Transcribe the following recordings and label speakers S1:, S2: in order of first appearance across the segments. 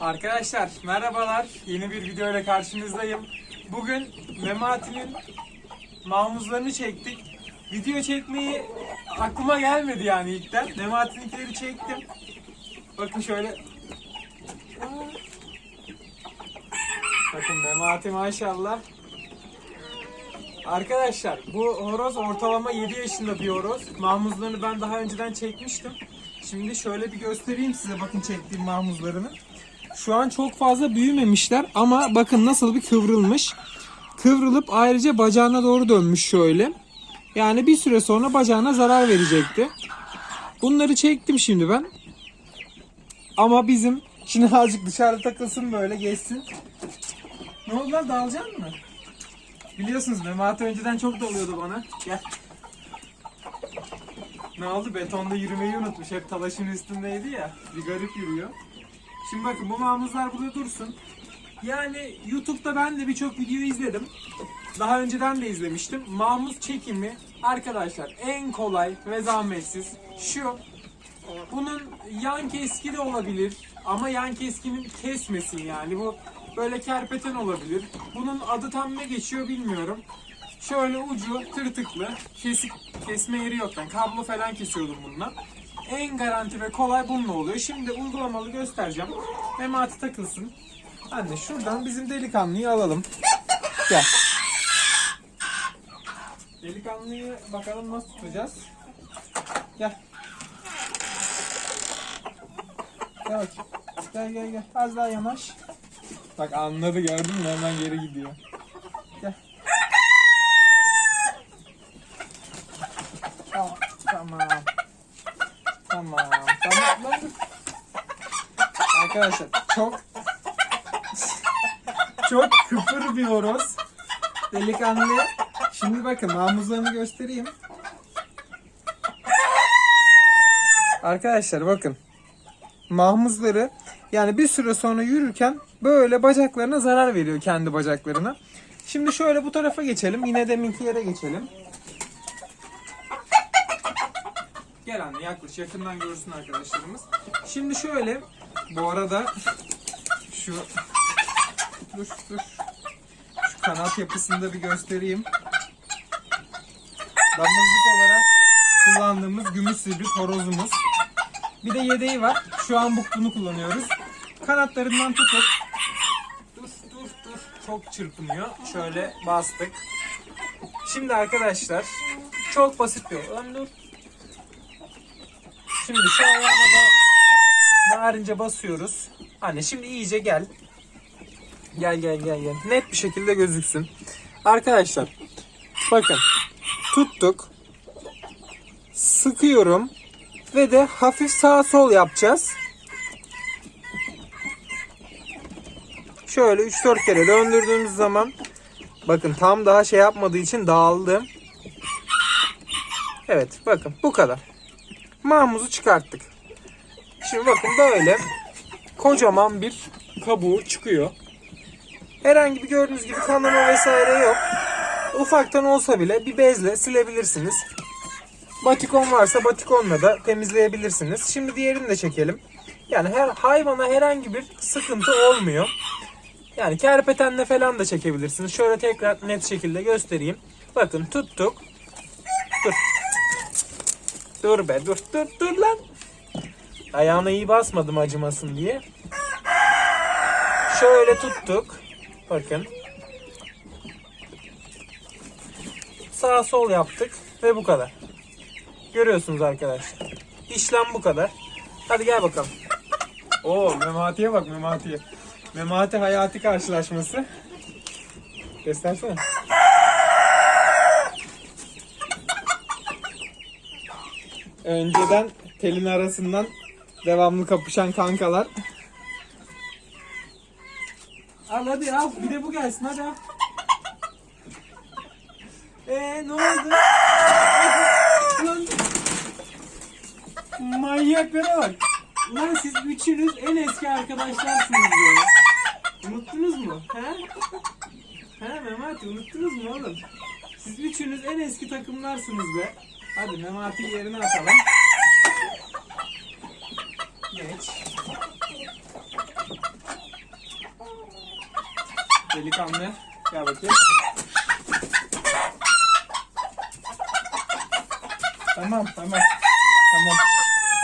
S1: Arkadaşlar merhabalar. Yeni bir video ile karşınızdayım. Bugün Memati'nin mahmuzlarını çektik. Video çekmeyi aklıma gelmedi yani ilkten. Memati'ninkileri çektim. Bakın şöyle. Bakın Memati maşallah. Arkadaşlar bu horoz ortalama 7 yaşında bir horoz. Mahmuzlarını ben daha önceden çekmiştim. Şimdi şöyle bir göstereyim size bakın çektiğim mahmuzlarını. Şu an çok fazla büyümemişler ama bakın nasıl bir kıvrılmış. Kıvrılıp ayrıca bacağına doğru dönmüş şöyle. Yani bir süre sonra bacağına zarar verecekti. Bunları çektim şimdi ben. Ama bizim şimdi azıcık dışarıda takılsın böyle geçsin. Ne oldu lan dağılacaksın mı? Biliyorsunuz Memati önceden çok doluyordu bana. Gel. Ne oldu? Betonda yürümeyi unutmuş. Hep talaşın üstündeydi ya. Bir garip yürüyor. Şimdi bakın bu mamuzlar burada dursun. Yani YouTube'da ben de birçok video izledim. Daha önceden de izlemiştim. Mamuz çekimi arkadaşlar en kolay ve zahmetsiz şu. Bunun yan keski de olabilir ama yan keskinin kesmesin yani bu böyle kerpeten olabilir. Bunun adı tam ne geçiyor bilmiyorum. Şöyle ucu tırtıklı, kesik kesme yeri yok. Yani kablo falan kesiyordum bununla. En garanti ve kolay bununla oluyor. Şimdi uygulamalı göstereceğim. Memati takılsın. Anne şuradan bizim delikanlıyı alalım. Gel. Delikanlıyı bakalım nasıl tutacağız. Gel. Gel bakayım. Gel gel gel. Az daha yanaş. Bak anladı gördün mü? Hemen geri gidiyor. Gel. Tamam. Tamam. Tamam. Tamam. Lan dur. Arkadaşlar çok çok kıpır bir horoz. Delikanlı. Şimdi bakın namuzlarını göstereyim. Arkadaşlar bakın. Mahmuzları yani bir süre sonra yürürken böyle bacaklarına zarar veriyor kendi bacaklarına. Şimdi şöyle bu tarafa geçelim. Yine deminki yere geçelim. Gel anne yaklaş yakından görsün arkadaşlarımız. Şimdi şöyle bu arada şu dur dur şu kanat yapısını da bir göstereyim. Damızlık olarak kullandığımız gümüş sivri horozumuz. Bir de yedeği var. Şu an bu bunu kullanıyoruz. Kanatlarından tutup dur dur dur çok çırpınıyor. Şöyle bastık. Şimdi arkadaşlar çok basit bir yol. Şimdi şu ayağına narince basıyoruz. Anne şimdi iyice gel. Gel gel gel gel. Net bir şekilde gözüksün. Arkadaşlar bakın tuttuk. Sıkıyorum ve de hafif sağ sol yapacağız. Şöyle 3-4 kere döndürdüğümüz zaman bakın tam daha şey yapmadığı için dağıldı. Evet bakın bu kadar. Mahmuzu çıkarttık. Şimdi bakın böyle kocaman bir kabuğu çıkıyor. Herhangi bir gördüğünüz gibi kanama vesaire yok. Ufaktan olsa bile bir bezle silebilirsiniz. Batikon varsa batikonla da temizleyebilirsiniz. Şimdi diğerini de çekelim. Yani her hayvana herhangi bir sıkıntı olmuyor. Yani kerpetenle falan da çekebilirsiniz. Şöyle tekrar net şekilde göstereyim. Bakın tuttuk. Dur. Dur be dur dur dur lan. Ayağına iyi basmadım acımasın diye. Şöyle tuttuk. Bakın. Sağ sol yaptık ve bu kadar. Görüyorsunuz arkadaşlar. İşlem bu kadar. Hadi gel bakalım. Oo Memati'ye bak Memati'ye. Memati hayati karşılaşması. Göstersene. Önceden telin arasından devamlı kapışan kankalar. Al hadi al. Bir de bu gelsin hadi al. Eee ne oldu? Lan. Manyaklara bak. Lan siz üçünüz en eski arkadaşlarsınız ya. Unuttunuz mu? He? He Memati unuttunuz mu oğlum? Siz üçünüz en eski takımlarsınız be. Hadi Memati'yi yerine atalım. Geç. Delikanlı. Gel bakayım. Tamam tamam. Tamam.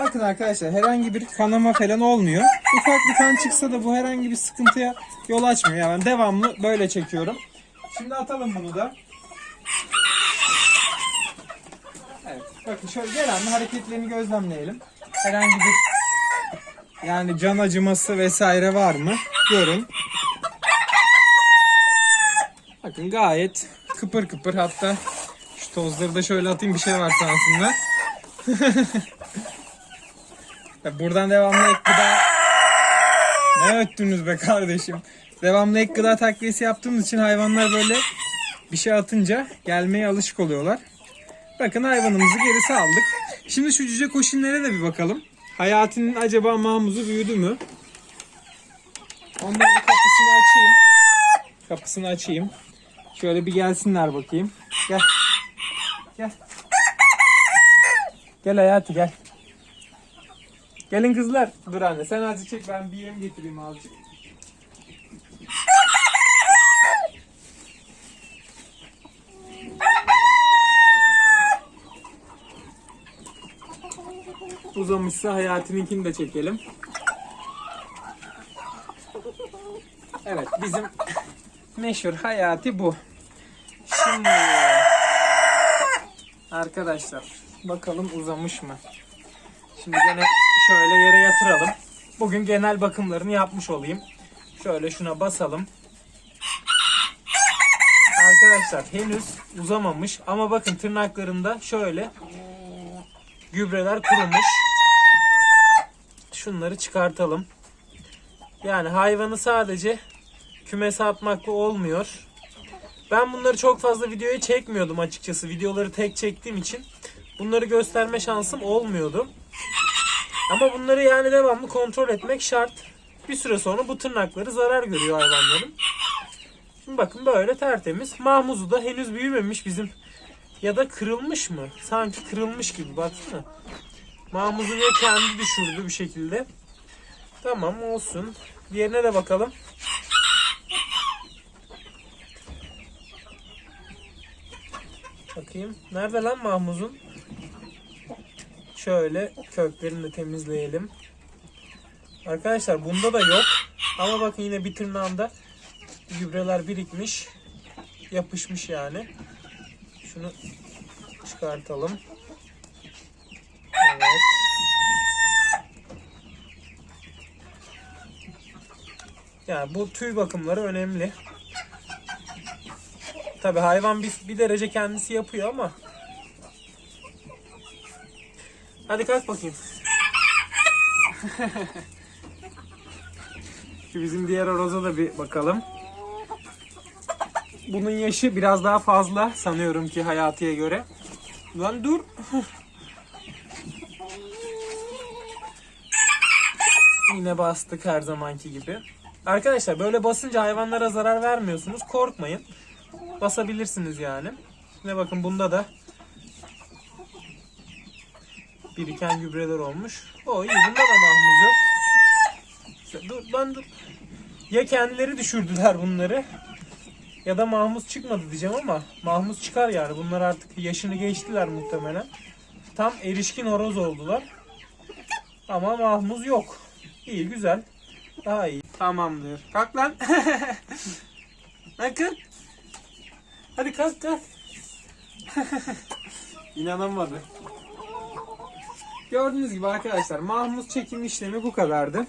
S1: Bakın arkadaşlar herhangi bir kanama falan olmuyor. Ufak bir kan çıksa da bu herhangi bir sıkıntıya yol açmıyor. Yani devamlı böyle çekiyorum. Şimdi atalım bunu da. Evet. Bakın şöyle devamlı hareketlerini gözlemleyelim. Herhangi bir yani can acıması vesaire var mı? Görün. Bakın gayet kıpır kıpır hatta şu tozları da şöyle atayım bir şey var sansınlar. Buradan devamlı ek gıda... Ne öttünüz be kardeşim. Devamlı ek gıda takviyesi yaptığımız için hayvanlar böyle bir şey atınca gelmeye alışık oluyorlar. Bakın hayvanımızı geri saldık. Şimdi şu cüce koşinlere de bir bakalım. Hayati'nin acaba mahmuzu büyüdü mü? Onların kapısını açayım. Kapısını açayım. Şöyle bir gelsinler bakayım. Gel. Gel. Gel Hayati gel. Gelin kızlar. Dur anne sen azıcık çek ben bir yem getireyim azıcık. Uzamışsa hayatininkini de çekelim. Evet bizim meşhur hayati bu. Şimdi arkadaşlar bakalım uzamış mı? Şimdi gene şöyle yere yatıralım. Bugün genel bakımlarını yapmış olayım. Şöyle şuna basalım. Arkadaşlar henüz uzamamış ama bakın tırnaklarında şöyle gübreler kurumuş. Şunları çıkartalım. Yani hayvanı sadece kümese atmakla olmuyor. Ben bunları çok fazla videoya çekmiyordum açıkçası. Videoları tek çektiğim için bunları gösterme şansım olmuyordu. Ama bunları yani devamlı kontrol etmek şart. Bir süre sonra bu tırnakları zarar görüyor hayvanların. Şimdi bakın böyle tertemiz. Mahmuzu da henüz büyümemiş bizim. Ya da kırılmış mı? Sanki kırılmış gibi baksana. Mahmuzu ya kendi düşürdü bir şekilde. Tamam olsun. Diğerine de bakalım. Bakayım. Nerede lan Mahmuz'un? Şöyle köklerini de temizleyelim. Arkadaşlar bunda da yok. Ama bakın yine bir tırnağında gübreler birikmiş. Yapışmış yani. Şunu çıkartalım. Evet. Yani bu tüy bakımları önemli. Tabi hayvan bir, bir derece kendisi yapıyor ama Hadi kalk bakayım. Şu bizim diğer horoza da bir bakalım. Bunun yaşı biraz daha fazla sanıyorum ki Hayati'ye göre. Lan dur. Yine bastık her zamanki gibi. Arkadaşlar böyle basınca hayvanlara zarar vermiyorsunuz. Korkmayın. Basabilirsiniz yani. Ne bakın bunda da biriken gübreler olmuş. O iyi bunda da mahmuz yok. Dur lan dur. Ya kendileri düşürdüler bunları ya da mahmuz çıkmadı diyeceğim ama mahmuz çıkar yani. Bunlar artık yaşını geçtiler muhtemelen. Tam erişkin horoz oldular. Ama mahmuz yok. İyi güzel. Daha iyi. Tamamdır. Kalk lan. Lan kalk. Hadi kalk kalk. İnanamadı. Gördüğünüz gibi arkadaşlar mahmuz çekim işlemi bu kadardı.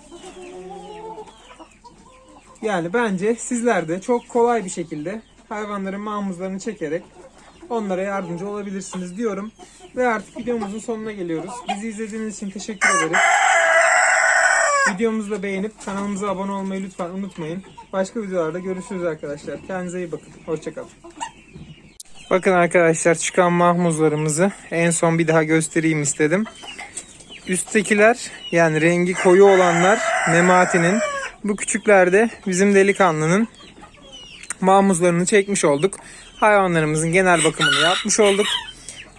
S1: Yani bence sizler de çok kolay bir şekilde hayvanların mahmuzlarını çekerek onlara yardımcı olabilirsiniz diyorum. Ve artık videomuzun sonuna geliyoruz. Bizi izlediğiniz için teşekkür ederiz. Videomuzu da beğenip kanalımıza abone olmayı lütfen unutmayın. Başka videolarda görüşürüz arkadaşlar. Kendinize iyi bakın. Hoşçakalın. Bakın arkadaşlar çıkan mahmuzlarımızı en son bir daha göstereyim istedim. Üsttekiler yani rengi koyu olanlar Memati'nin. Bu küçükler de bizim delikanlının mahmuzlarını çekmiş olduk. Hayvanlarımızın genel bakımını yapmış olduk.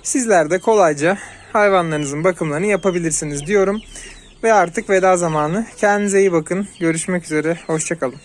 S1: Sizler de kolayca hayvanlarınızın bakımlarını yapabilirsiniz diyorum. Ve artık veda zamanı. Kendinize iyi bakın. Görüşmek üzere. Hoşçakalın.